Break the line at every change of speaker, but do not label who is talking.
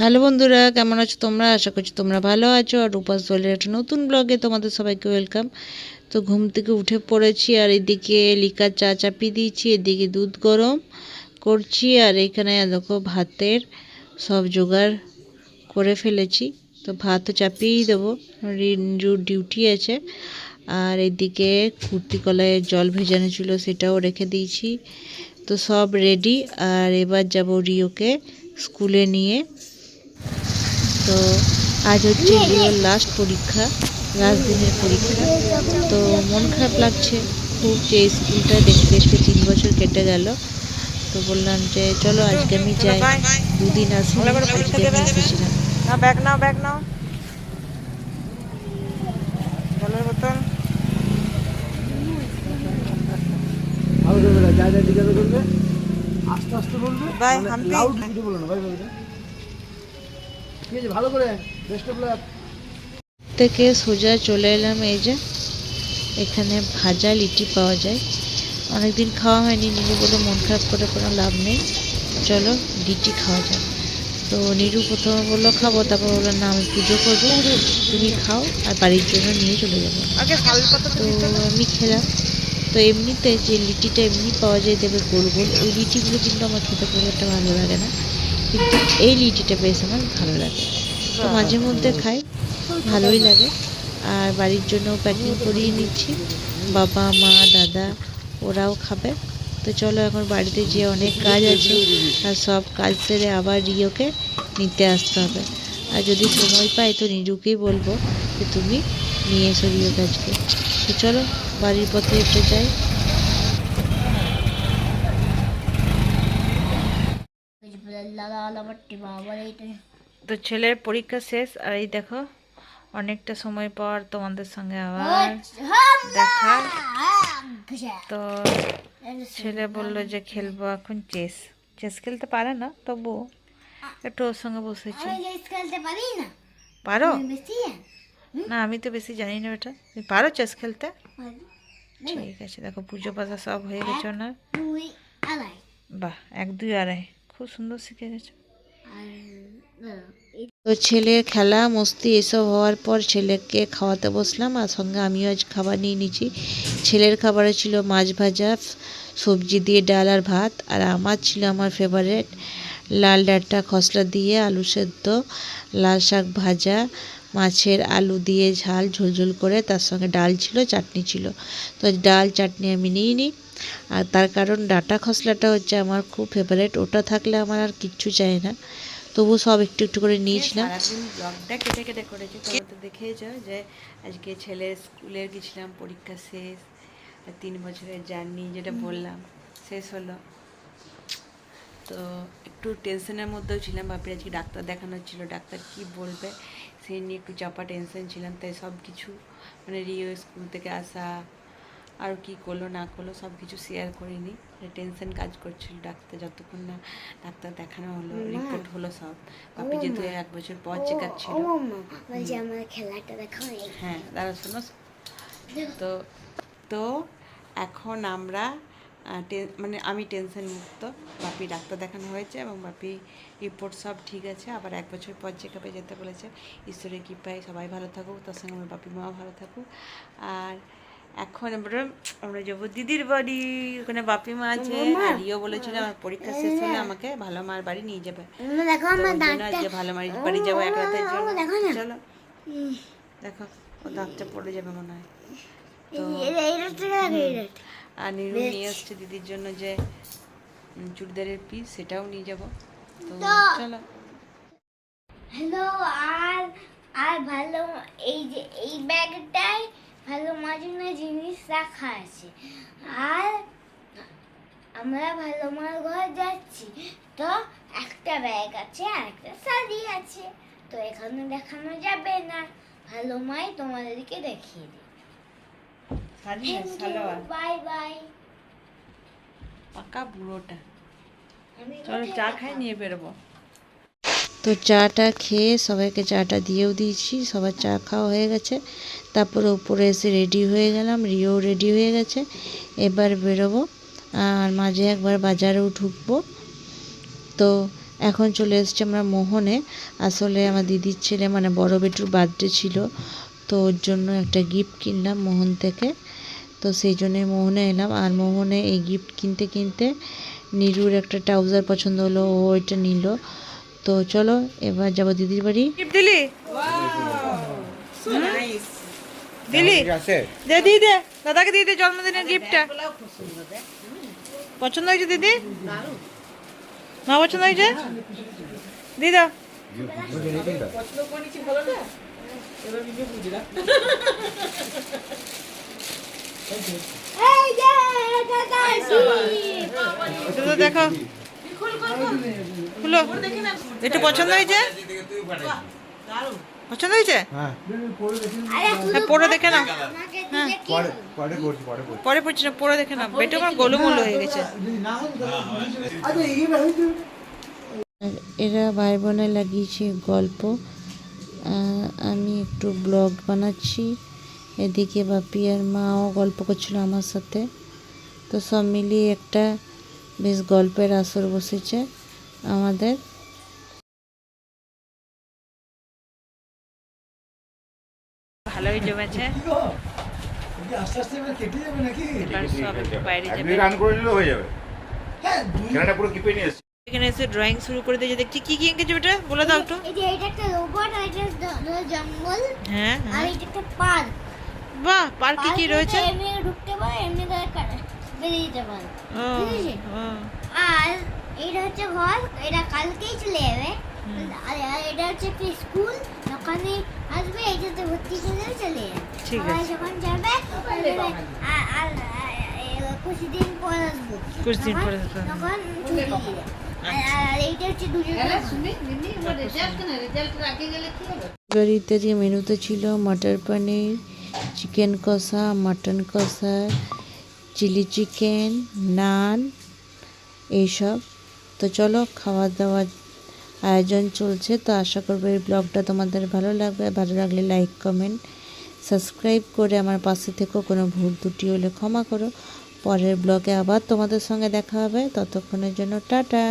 Hello বন্ধুরা, কেমন আছো তোমরা? আশা করছি তোমরা ভালো আছো। আর উপাস দলের একটা নতুন ব্লগে তোমাদের সবাইকে ওয়েলকাম তো ঘুম থেকে উঠে পড়েছি আর এদিকে লিকার চা চাপিয়ে দিয়েছি, এদিকে দুধ গরম করছি আর এখানে দেখো ভাতের সব জোগাড় করে ফেলেছি। তো ভাতও চাপিয়েই দেবো রিঞ্জুর ডিউটি আছে। আর এদিকে কুর্তি কলায় জল ভেজানো ছিল, সেটাও রেখে দিয়েছি। তো সব রেডি আর এবার যাব রিওকে স্কুলে নিয়ে। তো আজ হচ্ছে রিওর লাস্ট পরীক্ষা লাস্ট দিনের পরীক্ষা। তো মন খারাপ লাগছে খুব যে স্কুলটা দেখতে দেখতে তিন বছর কেটে গেল। তো বললাম যে চলো আজকে আমি যাই দুদিন আসি আজকে আমি এসেছিলাম।
না ব্যাগ নাও ব্যাগ নাও। জলের বোতল।
ভালো করবে না যা যা জিজ্ঞাসা করবে আস্তে আস্তে বলবে মানে লাউড কিছু বলো না ভাই ভাই ঠিক আছে ভালো করে বেস্ট অফ লাক
থেকে সোজা চলে এলাম এই যে এখানে ভাজা লিটি পাওয়া যায়। অনেকদিন খাওয়া হয়নি নিরু বলে মন খারাপ করে কোনো লাভ নেই। চলো লিটি খাওয়া যাক। তো নিরু প্রথমে বলল খাব। তারপর বলল না আমি পুজো করব। তুমি খাও আর বাড়ির জন্য নিয়ে চলে যাব।
আগে শাল পাতা
তো আমি খেলাম। তো এমনিতে যে লিটিটা এমনি পাওয়া যায় দেবে গোল গোল। ওই লিটিগুলো কিন্তু আমার খেতে খুব একটা ভালো লাগে না। কিন্তু এই লিটিটা বেশ আমার ভালো লাগে। তো মাঝে মধ্যে খাই, ভালোই লাগে। আর বাড়ির জন্য প্যাকিং করিয়ে নিচ্ছি। বাবা, মা, দাদা, ওরাও খাবে। তো চলো এখন বাড়িতে যে অনেক কাজ আছে। আর সব কাজ সেরে আবার রিওকে নিতে আসতে হবে। আর যদি সময় পাই তো নিজুকেই বলব যে তুমি নিয়ে এসো রিও কাজকে তো চলো, বাড়ির পথে একটু যাই। তো ছেলের পরীক্ষা শেষ আর এই দেখো অনেকটা সময় পর তোমাদের সঙ্গে আবার দেখা তো ছেলে বলল যে খেলব এখন চেস। চেস খেলতে পারে না তবু একটু ওর সঙ্গে বসেছি।
পারি না?
আমি তো বেশি জানি না ওটা। তুমি পারো চেস খেলতে? ঠিক আছে দেখো পুজো পাশা সব হয়ে গেছে ওনার। বাহ এক দুই আড়াই। খুব সুন্দর শিখে গেছে। তো ছেলের খেলা মস্তি এসব হওয়ার পর ছেলেকে খাওয়াতে বসলাম আর সঙ্গে আমিও আজ খাবার নিয়ে নিয়েছি। ছেলের খাবারে ছিল মাছ ভাজা সবজি দিয়ে ডাল আর ভাত আর আমার ছিল আমার ফেভারেট লাল ডাঁটা খসলা দিয়ে আলু সেদ্ধ লাল শাক ভাজা মাছের আলু দিয়ে ঝাল ঝোলঝোল করে তার সঙ্গে ডাল ছিল চাটনি ছিল। তো ডাল চাটনি আমি নিই। নি আর তার কারণ ডাটা খসলাটা হচ্ছে আমার খুব ফেভারেট ওটা থাকলে আমার আর কিচ্ছু চাই না। তবু সব একটু একটু করে নিয়েছিলাম। ব্লগটা কেটে কেটে করেছি। তো দেখেইছ যে আজকে ছেলের স্কুলের গেছিলাম পরীক্ষা শেষ আর তিন বছরের জার্নি যেটা বললাম শেষ হলো। তো একটু টেনশনের মধ্যেও ছিলাম ভাবি আজকে ডাক্তার দেখানোর ছিল ডাক্তার কি বলবে? সেই নিয়ে একটু চাপা টেনশন ছিলাম তাই সব কিছু মানে রিও স্কুল থেকে আসা আর কি করল না করল সব কিছু শেয়ার করিনি টেনশন কাজ করছিল ডাক্তার যতক্ষণ না ডাক্তার দেখানো হলো রিপোর্ট হলো সব। বাপি যেহেতু এক বছর পর চেক আপ ছিল।
খেলাটা
হ্যাঁ দাঁড়া শোনো। তো তো এখন আমরা মানে আমি টেনশন মুক্ত। বাপি ডাক্তার দেখানো হয়েছে এবং বাপি রিপোর্ট সব ঠিক আছে। আবার এক বছর পর চেক আপে যেতে বলেছে। ঈশ্বরের কৃপায় সবাই ভালো থাকুক। তার সঙ্গে আমার বাপি মাও ভালো থাকুক। আর এখন আমরা আমরা যাব দিদির বাড়ি। ওখানে বাপি মা আছে। আর রিও বলেছিল আমার পরীক্ষা শেষ হলে আমাকে ভালো মার বাড়ি নিয়ে যাবে। আজকে ভালো মার বাড়ি যাব এক রাতের জন্য।
দেখো
চলো। দেখো ও দাঁতটা পড়ে যাবে মনে হয়। তো আর নিরু নিয়ে আসছে দিদির জন্য যে চুড়িদারের পিস সেটাও নিয়ে যাব। তো চলো।
হ্যালো আর আর ভালো এই যে এই ব্যাগটায় ভালো মাঝে জিনিস রাখা আছে। আর আমরা ভালো মার ঘর যাচ্ছি। তো একটা ব্যাগ আছে আর একটা শাড়ি আছে। তো এখানে দেখানো যাবে না। ভালো মাই তোমাদেরকে দেখিয়ে দিই। বাই বাই
পাকা বুড়োটা। চলো চা খাই নিয়ে বেরোবো। তো চাটা খেয়ে সবাইকে চাটা দিয়েও দিয়েছি সবার চা খাওয়া হয়ে গেছে। তারপরে উপরে এসে রেডি হয়ে গেলাম রিও রেডি হয়ে গেছে। এবার বেরোবো আর মাঝে একবার বাজারেও ঢুকবো। তো এখন চলে এসছি আমরা মোহনে। আসলে আমার দিদির ছেলে মানে বড় বেটুর বার্থডে ছিল তো ওর জন্য একটা গিফট কিনলাম মোহন থেকে। তো সেই জন্যে মোহনে এলাম। আর মোহনে এই গিফট কিনতে কিনতে নিরুর একটা ট্রাউজার পছন্দ হলো ও ওইটা নিল। তো চলো এবার যাব দিদির বাড়ি।
গিফট দিলি? দিলি? দে দিয়ে দে। দাদাকে দিয়ে দে জন্মদিনের গিফটটা পছন্দ হয়েছে দিদি? মা পছন্দ হয়েছে? দিয়ে দাও।
এই যে দাদা
তো দেখো। খুলো। একটু পছন্দ হয়েছে? পছন্দ হয়েছে?
হ্যাঁ।
আরে
হ্যাঁ পরে দেখে নাও।
আমাকে
পরে
পড়ছি না পরে দেখে না বেটু আমার গোলুমোলো হয়ে গেছে।
না হয় আচ্ছা
এরা ভাই বোনে লাগিয়েছে গল্প। আমি একটু ব্লগ বানাচ্ছি। এদিকে বাপি আর মাও গল্প করছিল আমার সাথে। তো সব মিলিয়ে একটা বেশ গল্পের আসর বসেছে আমাদের।
ভালোই জমেছে।
আস্তে আস্তে কেটে যাবে নাকি
এবার সব একটু বাইরে যাবে।
রান করে নিলেও হয়ে যাবে।
হ্যাঁ
খেলাটা পুরো কিপে নিয়ে এসছি।
এখানে এসে ড্রয়িং শুরু করে দিয়েছে দেখছি কি কি এঁকেছে বেটা বলে দাও একটু।
এই যে এটা একটা রোবট আর এটা জঙ্গল।
হ্যাঁ
আর
হ্যাঁ।
এটা একটা পার্ক
বাহ পার্কে কি রয়েছে?
এমনি ঢুকতে পারে এমনি বেরিয়ে যেতে পারে ঠিক আর এটা হচ্ছে ঘর এটা কালকেই চলে যাবে। আর আর এটা হচ্ছে একটা স্কুল ওখানে আসবে এইটাতে ভর্তি করে চলে যাবে।
ঠিক আছে।
যখন যাবে আর পর আসব।
পর আসবে।
তখন
মেনুতে ছিল matar paneer chicken kosha mutton kosha chilli chicken naan এইসব। তো চলো খাওয়া দাওয়ার আয়োজন চলছে। তো আশা করব এই ব্লগটা তোমাদের ভালো লাগবে। ভালো লাগলে লাইক কমেন্ট সাবস্ক্রাইব করে আমার পাশে থেকো। কোনো ভুল ত্রুটি হলে ক্ষমা করো। পরের ব্লগে আবার তোমাদের সঙ্গে দেখা হবে। ততক্ষণের জন্য টাটা।